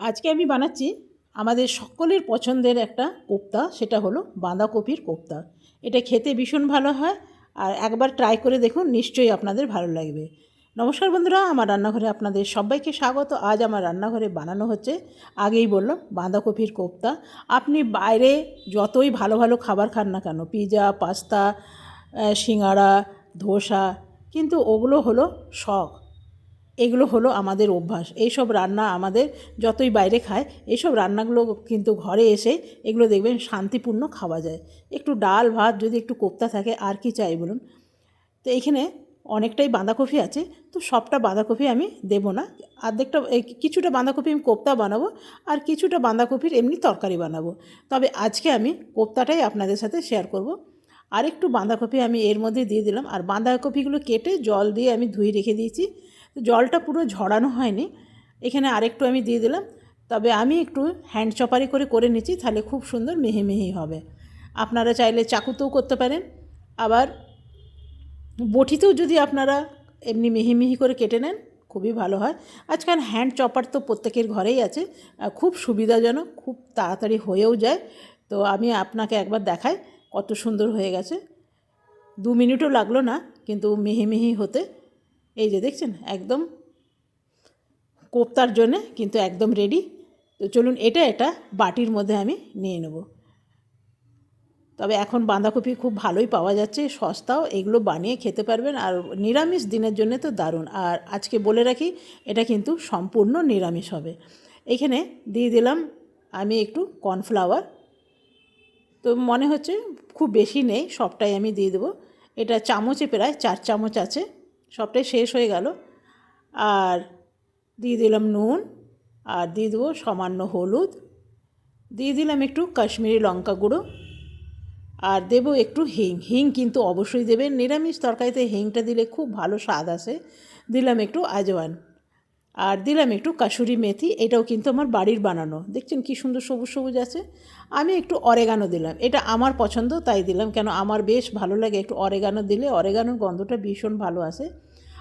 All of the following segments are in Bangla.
আজকে আমি বানাচ্ছি আমাদের সকলের পছন্দের একটা কোপ্তা সেটা হলো বাঁধাকপির কোপ্তা। এটা খেতে ভীষণ ভালো হয় আর একবার ট্রাই করে দেখুন নিশ্চয়ই আপনাদের ভালো লাগবে। নমস্কার বন্ধুরা আমার রান্নাঘরে আপনাদের সবাইকে স্বাগত। আজ আমার রান্নাঘরে বানানো হচ্ছে আগেই বললাম বাঁধাকপির কোপ্তা। আপনি বাইরে যতই ভালো ভালো খাবার খান না কেন পিৎজা পাস্তা আহ, সিঙ্গাড়া ধোসা কিন্তু ওগুলো হলো শখ। এগুলো হলো আমাদের অভ্যাস। এইসব রান্না আমাদের যতই বাইরে খায়, এইসব রান্নাগুলো কিন্তু ঘরে এসে এগুলো দেখবেন শান্তিপূর্ণ খাওয়া যায়। একটু ডাল, ভাত যদি একটু কোপ্তা থাকে, আর কি চাই বলুন? তো এইখানে অনেকটাই বাঁধাকপি আছে, তো সবটা বাঁধাকপি আমি দেব না। অর্ধেকটা এই কিছুটা বাঁধাকপি আমি কোপ্তা বানাবো, আর কিছুটা বাঁধাকপির এমনি তরকারি বানাবো। তবে আজকে আমি কোপ্তাটাই আপনাদের সাথে শেয়ার করব। আর একটু বাঁধাকপি আমি এর মধ্যে দিয়ে দিলাম, আর বাঁধাকপিগুলো কেটে জল দিয়ে আমি ধুয়ে রেখে দিয়েছি। তো জলটা পুরো ঝরানো হয়নি। এখানে আরেকটু আমি দিয়ে দিলাম। তবে আমি একটু হ্যান্ড চপারি করে করে নিচ্ছি, তাহলে খুব সুন্দর মিহি মিহি হবে। আপনারা চাইলে চাকুতেও করতে পারেন। আবার বটিতেও যদি আপনারা এমনি মিহি মিহি করে কেটে নেন, খুবই ভালো হয়। আজকাল হ্যান্ড চপার তো প্রত্যেকের ঘরেই আছে। খুব সুবিধাজনক, খুব তাড়াতাড়ি হয়েও যায়। তো আমি আপনাকে একবার দেখাই কত সুন্দর হয়ে গেছে। দু মিনিটও লাগল না, কিন্তু মিহি মিহি হতে। এই যে দেখছেন, একদম কোপ্তার জন্যে কিন্তু একদম রেডি তো চলুন এটা এটা বাটির মধ্যে আমি নিয়ে নেব। তবে এখন বাঁধাকপি খুব ভালোই পাওয়া যাচ্ছে, সস্তাও, এগুলো বানিয়ে খেতে পারবেন। আর নিরামিষ দিনের জন্য তো দারুণ। আর আজকে বলে রাখি, এটা কিন্তু সম্পূর্ণ নিরামিষ হবে। এখানে দিয়ে দিলাম আমি একটু কর্নফ্লাওয়ার। তো মনে হচ্ছে খুব বেশি নেই, সবটাই আমি দিয়ে দেবো। এটা চামচে প্রায় চার চামচ আছে। সবটাই শেষ হয়ে গেল। আর দিয়ে দিলাম নুন, আর দিয়ে দেবো সামান্য হলুদ। দিয়ে দিলাম একটু কাশ্মীরি লঙ্কা গুঁড়ো। আর দেব একটু হিং। হিং কিন্তু অবশ্যই দেবেন। নিরামিষ তরকারিতে হিংটা দিলে খুব ভালো স্বাদ আসে। দিলাম একটু আজওয়ান। আর দিলাম একটু কাসুরি মেথি, এটাও কিন্তু আমার বাড়ির বানানো। দেখছেন কি সুন্দর সবুজ সবুজ আছে? আমি একটু অরেগানো দিলাম। এটা আমার পছন্দ, তাই দিলাম। কেন আমার বেশ ভালো লাগে একটু অরেগানো দিলে। অরেগানোর গন্ধটা ভীষণ ভালো আসে।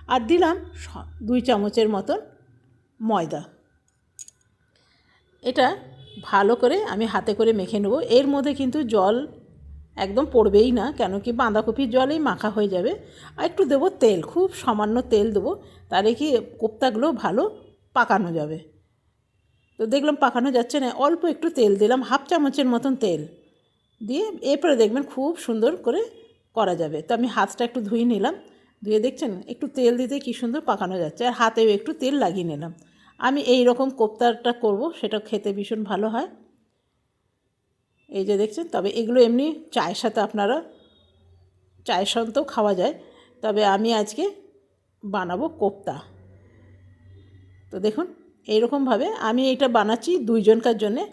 আর দিলাম দুই চামচের মতন ময়দা। এটা ভালো করে আমি হাতে করে মেখে নেব। এর মধ্যে কিন্তু জল একদম পড়বেই না, কেন কি বাঁধাকপির জলেই মাখা হয়ে যাবে। আর একটু দেবো তেল, খুব সামান্য তেল দেবো, তাহলে কি কোপ্তাগুলো ভালো পাকানো যাবে। তো দেখলাম পাকানো যাচ্ছে না, অল্প একটু তেল দিলাম, হাফ চামচের মতন তেল দিয়ে এরপরে দেখবেন খুব সুন্দর করে করা যাবে। তো আমি হাতটা একটু ধুয়ে নিলাম, ধুয়ে দেখছেন? একটু তেল দিতে কি সুন্দর পাকানো যাচ্ছে, আর হাতেও একটু তেল লাগিয়ে নিলাম। আমি এই রকম কোপ্তাটা করব, সেটা খেতে ভীষণ ভালো হয়। এই যে দেখছেন, তবে এগুলো এমনি চায়ের সাথে আপনারা, চায়ের সাথেও খাওয়া যায়। তবে আমি আজকে বানাবো কোপ্তা। তো দেখুন, এইরকমভাবে আমি এটা বানাচ্ছি দুইজনকার জন্যে।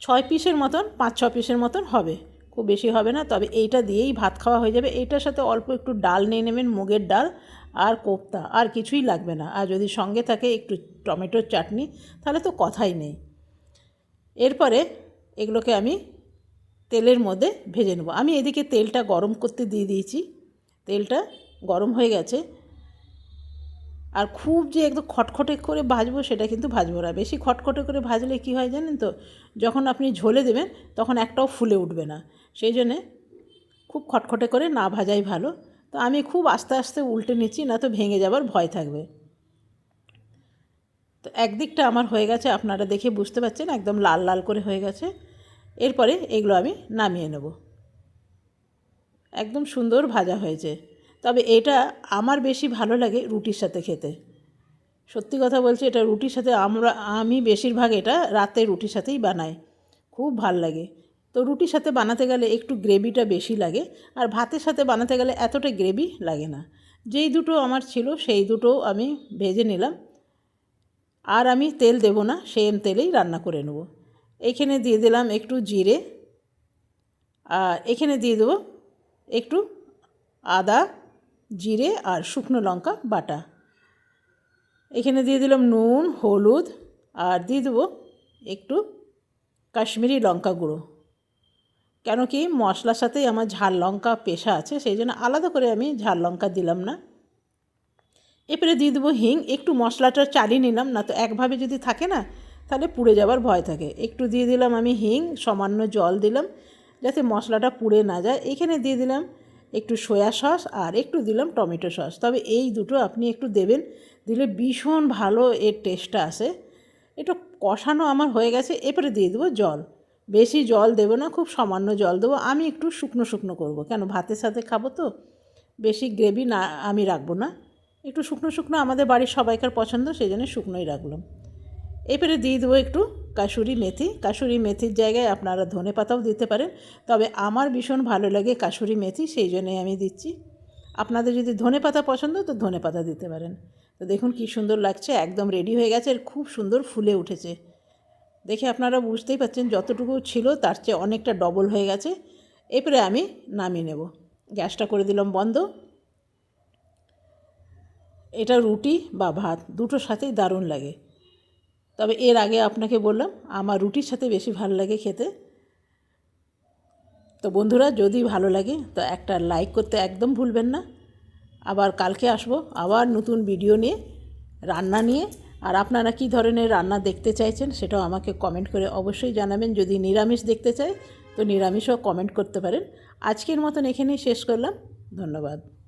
ছয় পিসের মতন, পাঁচ, ছ পিসের মতন হবে। খুব বেশি হবে না, তবে এইটা দিয়েই ভাত খাওয়া হয়ে যাবে। এইটার সাথে অল্প একটু ডাল নিয়ে নেবেন, মুগের ডাল আর কোপ্তা, আর কিছুই লাগবে না। আর যদি সঙ্গে থাকে একটু টমেটোর চাটনি, তাহলে তো কথাই নেই। এরপরে এগুলোকে আমি তেলের মধ্যে ভেজে নেব। আমি এদিকে তেলটা গরম করতে দিয়ে দিয়েছি। তেলটা গরম হয়ে গেছে। আর খুব যে একদম খটখটে করে ভাজবো সেটা কিন্তু ভাজবো না। বেশি খটখটে করে ভাজলে কী হয় জানেন তো? যখন আপনি ঝোলে দেবেন তখন একটাও ফুলে উঠবে না। সেই জন্যে খুব খটখটে করে না ভাজাই ভালো। তো আমি খুব আস্তে আস্তে উল্টে নিচ্ছি, না তো ভেঙে যাবার ভয় থাকবে। তো একদিকটা আমার হয়ে গেছে, আপনারা দেখে বুঝতে পারছেন, একদম লাল লাল করে হয়ে গেছে। এরপরে এগুলো আমি নামিয়ে নেব। একদম সুন্দর ভাজা হয়েছে। তবে এটা আমার বেশি ভালো লাগে রুটির সাথে খেতে। সত্যি কথা বলছি, এটা রুটির সাথে আমরা, আমি বেশিরভাগ এটা রাতে রুটির সাথেই বানাই। খুব ভালো লাগে। তো রুটির সাথে বানাতে গেলে একটু গ্রেভিটা বেশি লাগে, আর ভাতের সাথে বানাতে গেলে এতটা গ্রেভি লাগে না। যেই দুটো আমার ছিল, সেই দুটো আমি ভেজে নিলাম। আর আমি তেল দেব না, সেম তেলেই রান্না করে নেব। এইখানে দিয়ে দিলাম একটু জিরে, আর এখানে দিয়ে দেবো একটু আদা, জিরে আর শুকনো লঙ্কা বাটা। এখানে দিয়ে দিলাম নুন, হলুদ, আর দিয়ে দেবো একটু কাশ্মীরি লঙ্কা গুঁড়ো। কেন কি মশলার সাথেই আমার ঝাল লঙ্কা পেশা আছে, সেই জন্য আলাদা করে আমি ঝাল লঙ্কা দিলাম না। এরপরে দিয়ে দেবো হিং, একটু মশলাটা চালিয়ে নিলাম, না তো একভাবে যদি থাকে না তাহলে পুড়ে যাওয়ার ভয় থাকে। একটু দিয়ে দিলাম আমি হিং, সামান্য জল দিলাম, যাতে মশলাটা পুড়ে না যায়। এখানে দিয়ে দিলাম একটু সয়া সস আর একটু দিলাম টমেটো সস। তবে এই দুটো আপনি একটু দেবেন, দিলে ভীষণ ভালো এর টেস্টটা আসে। একটু কষানো আমার হয়ে গেছে এরপরে দিয়ে দেবো জল। বেশি জল দেবো না, খুব সামান্য জল দেবো। আমি একটু শুকনো শুকনো করব। কেন, ভাতের সাথে খাব তো? বেশি গ্রেভি না আমি রাখব না। একটু শুকনো শুকনো আমাদের বাড়ির সবাইকার পছন্দ, সেই জন্য শুকনোই রাখলাম। এরপরে দিয়ে দেবো একটু কাসুরি মেথি। কাসুরি মেথির জায়গায় আপনারা ধনে পাতাও দিতে পারেন। তবে আমার ভীষণ ভালো লাগে কাসুরি মেথি, সেই জন্যই আমি দিচ্ছি। আপনাদের যদি ধনে পাতা পছন্দ, তো ধনে পাতা দিতে পারেন। তো দেখুন কি সুন্দর লাগছে, একদম রেডি হয়ে গেছে আর খুব সুন্দর ফুলে উঠেছে। দেখে আপনারা বুঝতেই পারছেন যতটুকু ছিল, তার চেয়ে অনেকটা ডবল হয়ে গেছে। এরপরে আমি নামিয়ে নেব। গ্যাসটা করে দিলাম বন্ধ। এটা রুটি বা ভাত, দুটোর সাথেই দারুণ লাগে। তবে এর আগে আপনাকে বললাম, আমার রুটির সাথে বেশি ভালো লাগে খেতে। তো বন্ধুরা, যদি ভালো লাগে, তো একটা লাইক করতে একদম ভুলবেন না। আবার কালকে আসব আবার নতুন ভিডিও নিয়ে, রান্না নিয়ে। আর আপনারা কী ধরনের রান্না দেখতে চাইছেন, সেটাও আমাকে কমেন্ট করে অবশ্যই জানাবেন। যদি নিরামিষ দেখতে চাই, তো নিরামিষও কমেন্ট করতে পারেন। আজকের মতন এখানেই শেষ করলাম। ধন্যবাদ।